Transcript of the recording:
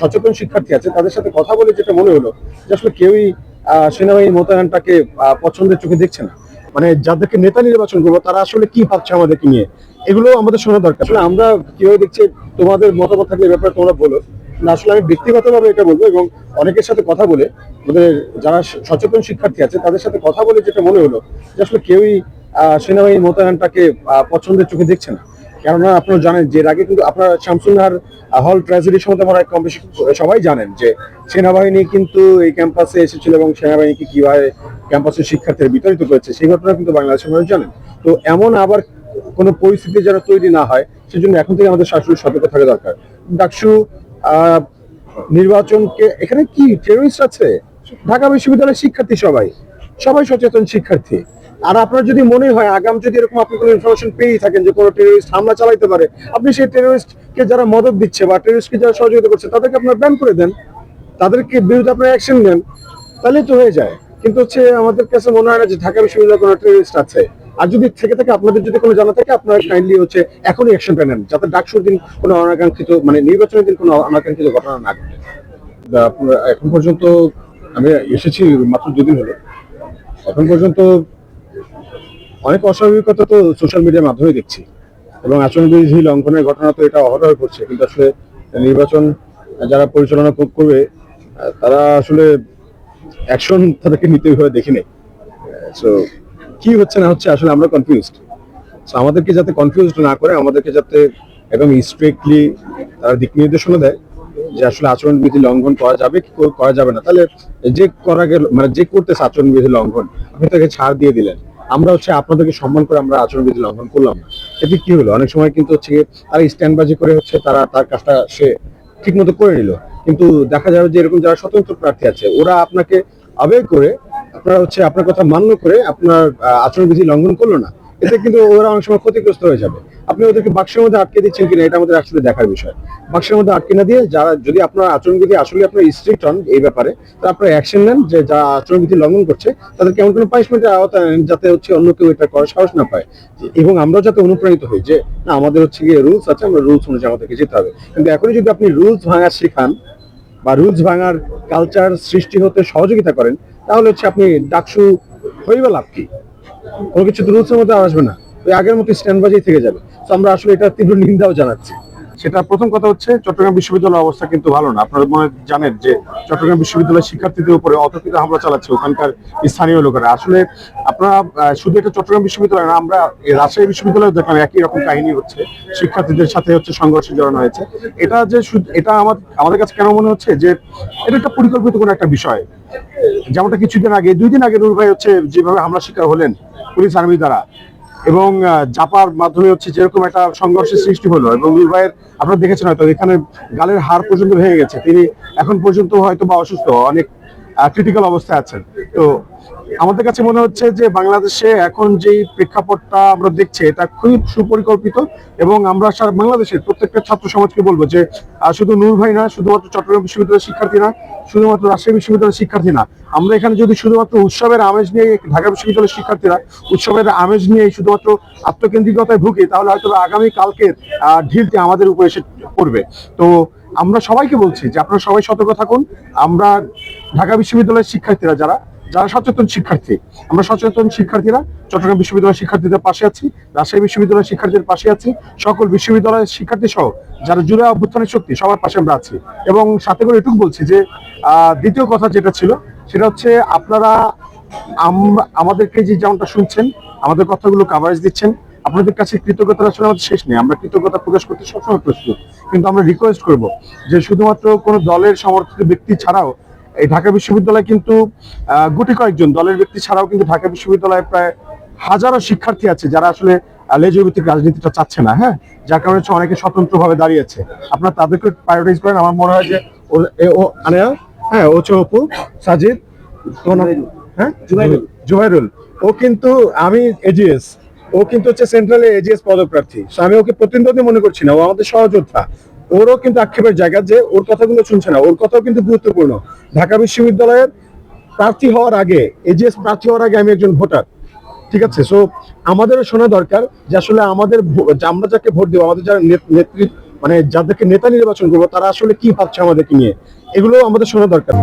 সচেতন শিক্ষার্থী আছে, তাদের সাথে কথা বলে যেটা মনে হলো যে আসলে কেউই সেনাবাহিনী মোতায়েনটাকে পছন্দের চোখে দেখছে না। মানে যাদেরকে নেতা নির্বাচন করব, তারা আসলে কি ভাবছে আমাদেরকে নিয়ে? এগুলো আমাদের শোনা দরকার। আসলে আমরা কীভাবে দেখছি, তোমাদের মতামত থাকলে ব্যাপারে তোমরা বলো। না, আসলে আমি ব্যক্তিগতভাবে এটা বলব এবং অনেকের সাথে কথা বলে, আমাদের যারা সচেতন শিক্ষার্থী আছে, তাদের সাথে কথা বলে যেটা মনে হলো যে আসলে কেউই সেনাবাহিনী মোতায়েনটাকে পছন্দের চোখে দেখছে না। কেননা আপনারা জানেন যে আগে কিন্তু আপনারা শামসুন্নাহার হল ট্র্যাজেডি সম্বন্ধে আমরা কম বেশি সবাই জানেন যে সেনাবাহিনী কিন্তু এই ক্যাম্পাসে এসেছিল এবং সেনাবাহিনীকে কীভাবে ক্যাম্পাসের শিক্ষার্থীরা বিতাড়িত করেছে, সেই ঘটনা কিন্তু বাংলাদেশের মানুষ জানেন। তো এমন আবার কোনো পরিস্থিতি যেন তৈরি না হয়, সেজন্য এখন থেকে আমাদের শাসন সতর্ক থাকা দরকার। ডাকসু নির্বাচনকে এখানে কি টেরোরিস্ট আছে? ঢাকা বিশ্ববিদ্যালয়ের শিক্ষার্থী সবাই সবাই সচেতন শিক্ষার্থী। আর আপনার যদি মনে হয়, আগাম যদি এরকম আপনি কোনো ইনফরমেশন পেয়েই থাকেন যে কোনো টেরোরিস্ট হামলা চালাইতে পারে, আপনি সেই টেরোরিস্টকে যারা মদত দিচ্ছে বা টেরোরিস্টকে যারা সহযোগিতা করছে, তাদেরকে আপনার ব্যান করে দেন, তাদেরকে বিরুদ্ধে আপনার অ্যাকশন নেন, তাহলেই তো হয়ে যায়। কিন্তু হচ্ছে আমাদের কাছে মনে হয় না যে ঢাকা বিশ্ববিদ্যালয়ে কোনো টেরোরিস্ট আছে। আর যদি থেকে থাকে, আপনাদের যদি কোনো জানা থাকে, আপনারা কাইন্ডলি হচ্ছে এখনই অ্যাকশনটা নেন, যাতে ডাকসুর দিন কোনো অনাকাঙ্ক্ষিত মানে নির্বাচনের দিন কোনো অনাকাঙ্ক্ষিত ঘটনা না ঘটে। এখন পর্যন্ত, আমি এসেছি মাত্র দুদিন হলো। এখন পর্যন্ত অনেক অস্বাভাবিকতা তো সোশ্যাল মিডিয়ার মাধ্যমে দেখছি। এবং আচরণবিধি লঙ্ঘনের ঘটনা তো এটা অহরহ করছে কিন্তু আসলে নির্বাচন যারা পরিচালনা করবে, তারা আসলে অ্যাকশন তাদেরকে নিতে ওইভাবে দেখি নেই। সো কি হচ্ছে না হচ্ছে আসলে আমরা কনফিউজড সো আমাদেরকে যাতে কনফিউজড না করে, আমাদেরকে যাতে একদম স্ট্রিক্টলি তারা দিক নির্দেশনা দেয় যে আসলে আচরণবিধি লঙ্ঘন করা যাবে কি কর- করা যাবে না। তাহলে যে করা গেল মানে যে করতেছে আচরণবিধি লঙ্ঘন, আপনি তাকে ছাড় দিয়ে দিলেন। আমরা হচ্ছে আপনাদেরকে সম্মান করে আমরা আচরণবিধি লঙ্ঘন করলাম না। এতে কি হলো? অনেক সময় কিন্তু হচ্ছে তারা স্ট্যান্ডবাজি করে হচ্ছে তারা তার কাজটা সে ঠিক মতো করে নিল। কিন্তু দেখা যাবে যে এরকম যারা স্বতন্ত্র প্রার্থী আছে, ওরা আপনাকে আবেগ করে আপনারা হচ্ছে আপনার কথা মান্য করে আপনার আচরণবিধি লঙ্ঘন করল না। এতে কিন্তু ওরা অনেক সময় ক্ষতিগ্রস্ত হয়ে যাবে। আপনি ওদেরকে বাক্সের মধ্যে আটকে দিচ্ছেন কিনা এটা আমাদের আসলে দেখার বিষয়। বাক্সের মধ্যে আটকে না দিয়ে যারা, যদি আপনার আচরণবিধি আসলে আপনার স্ট্রিক্ট হন এই ব্যাপারে তো আপনার অ্যাকশন নেন যে যারা আচরণবিধি লঙ্ঘন করছে, তাদেরকে এমন কোনো পানিশমেন্টের আওতায় আনেন যাতে হচ্ছে অন্য কেউ এটা করার সাহস না পায়। এবং আমরাও যাতে অনুপ্রাণিত হই যে, না, আমাদের হচ্ছে গিয়ে রুলস আছে, আমরা রুলস অনুযায়ী আমাদেরকে যেতে হবে। কিন্তু এখনই যদি আপনি রুলস ভাঙা শেখান বা রুলস ভাঙার কালচার সৃষ্টি হতে সহযোগিতা করেন, তাহলে হচ্ছে আপনি ডাকসু হইবা লাভ কি? কোনো কিছু রুলসের মধ্যে আসবে না। ওই আগের মতো স্ট্যান্ড বাজেই থেকে যাবে। তো আমরা আসলে এটা তীব্র নিন্দাও জানাচ্ছি। সেটা প্রথম কথা হচ্ছে, চট্টগ্রাম বিশ্ববিদ্যালয়ের অবস্থা কিন্তু ভালো না। আপনারা মনে জানেন যে চট্টগ্রাম বিশ্ববিদ্যালয়ের শিক্ষার্থীদের উপরে অতর্কিত হামলা চালাচ্ছে ওখানকার স্থানীয় লোকেরা। আসলে আপনারা শুধু এটা চট্টগ্রাম বিশ্ববিদ্যালয় না, আমরা রাজশাহী বিশ্ববিদ্যালয়ে দেখলাম একই রকম কাহিনী হচ্ছে। শিক্ষার্থীদের সাথে হচ্ছে সংঘর্ষে জড়ানো হয়েছে। এটা যে এটা আমার, আমাদের কাছে কেন মনে হচ্ছে যে এটা একটা পরিকল্পিত কোনো একটা বিষয়। যেমনটা কিছুদিন আগে, দুই দিন আগে নূর ভাই হচ্ছে যেভাবে হামলা শিকার হলেন পুলিশ আর্মি দ্বারা এবং জাপার মাধ্যমে হচ্ছে যেরকম একটা সংঘর্ষের সৃষ্টি হলো এবং নূর আপনারা দেখেছেন হয়তো, এখানে গালের হাড় পর্যন্ত ভেঙে গেছে। তিনি এখন পর্যন্ত হয়তো বা অসুস্থ, অনেক ক্রিটিক্যাল অবস্থায় আছেন। তো আমাদের কাছে মনে হচ্ছে যে বাংলাদেশে এখন যেই প্রেক্ষাপটটা আমরা দেখছি এটা খুবই সুপরিকল্পিত এবং আমরা সারা বাংলাদেশের প্রত্যেকটা ছাত্র সমাজকে বলব যে শুধু নূর ভাই না শুধুমাত্র চট্টগ্রাম বিশ্ববিদ্যালয়ের শিক্ষার্থী না শুধুমাত্র রাজশাহী বিশ্ববিদ্যালয়ের শিক্ষার্থী না আমরা এখানে যদি শুধুমাত্র উৎসবের আমেজ নিয়ে ঢাকা বিশ্ববিদ্যালয়ের শিক্ষার্থীরা উৎসবের আমেজ নিয়ে শুধুমাত্র আত্মকেন্দ্রিকতায় ভুগি তাহলে হয়তো আগামী কালকের আহ, ঢিলটি আমাদের উপরে এসে পড়বে। তো আমরা সবাইকে বলছি যে আপনারা সবাই সতর্ক থাকুন আমরা ঢাকা বিশ্ববিদ্যালয়ের শিক্ষার্থীরা যারা যারা সচেতন শিক্ষার্থী, আমরা সচেতন শিক্ষার্থীরা চট্টগ্রাম বিশ্ববিদ্যালয়ের শিক্ষার্থীদের পাশে আছি, রাজশাহী বিশ্ববিদ্যালয়ের শিক্ষার্থীদের পাশে আছি, সকল বিশ্ববিদ্যালয়ের শিক্ষার্থী সহ যারা জুড়ে অভ্যুত্থানের শক্তি, সবার পাশে আমরা আছি। এবং সাথে করে এটুকু বলছি যে দ্বিতীয় কথা যেটা ছিল, সেটা হচ্ছে আপনারা, আম- আমাদেরকে যে যেমনটা শুনছেন, আমাদের কথাগুলো কাভারেজ দিচ্ছেন, আপনাদের কাছে কৃতজ্ঞতা আসলে আমাদের শেষ নেই, আমরা কৃতজ্ঞতা প্রকাশ করতে সবসময় প্রস্তুত। কিন্তু আমরা রিকোয়েস্ট করব যে, শুধুমাত্র কোনো দলের সমর্থিত ব্যক্তি ছাড়াও এই ঢাকা বিশ্ববিদ্যালয় কিন্তু গুটি কয়েকজন দলের ব্যক্তি ছাড়াও কিন্তু ঢাকা বিশ্ববিদ্যালয়ে প্রায় হাজারো শিক্ষার্থী আছে যারা আসলে লেজভিত্তিক রাজনীতিটা চাচ্ছে না হ্যাঁ? যার কারণে হচ্ছে অনেকে স্বতন্ত্রভাবে দাঁড়িয়েছে আপনারা তাদেরকে প্রায়োরিটাইজ করেন। আমার মনে হয় যে ও- আনেয়া হ্যাঁ ও সাজিদ হ্যাঁ? জুবাইরুল। ও কিন্তু আমি এজিএস ও কিন্তু হচ্ছে সেন্ট্রালে এজিএস পদপ্রার্থী। আমি ওকে প্রতিদ্বন্দ্বী মনে করছি না। ও আমাদের সহযোদ্ধা। ওরও কিন্তু আক্ষেপের জায়গা যে ওর কথাগুলো শুনছে না, ওর কথাও কিন্তু গুরুত্বপূর্ণ। ঢাকা বিশ্ববিদ্যালয়ের প্রার্থী হওয়ার আগে এজিএস প্রার্থী হওয়ার আগে আমি একজন ভোটার, ঠিক আছে? সো আমাদেরও শোনা দরকার যে আসলে আমাদের আমরা যাকে ভোট দেবো, আমাদের যারা নেত্রী মানে যাদেরকে নেতা নির্বাচন করব, তারা আসলে কি ভাবছে আমাদেরকে নিয়ে? এগুলো আমাদের শোনা দরকার।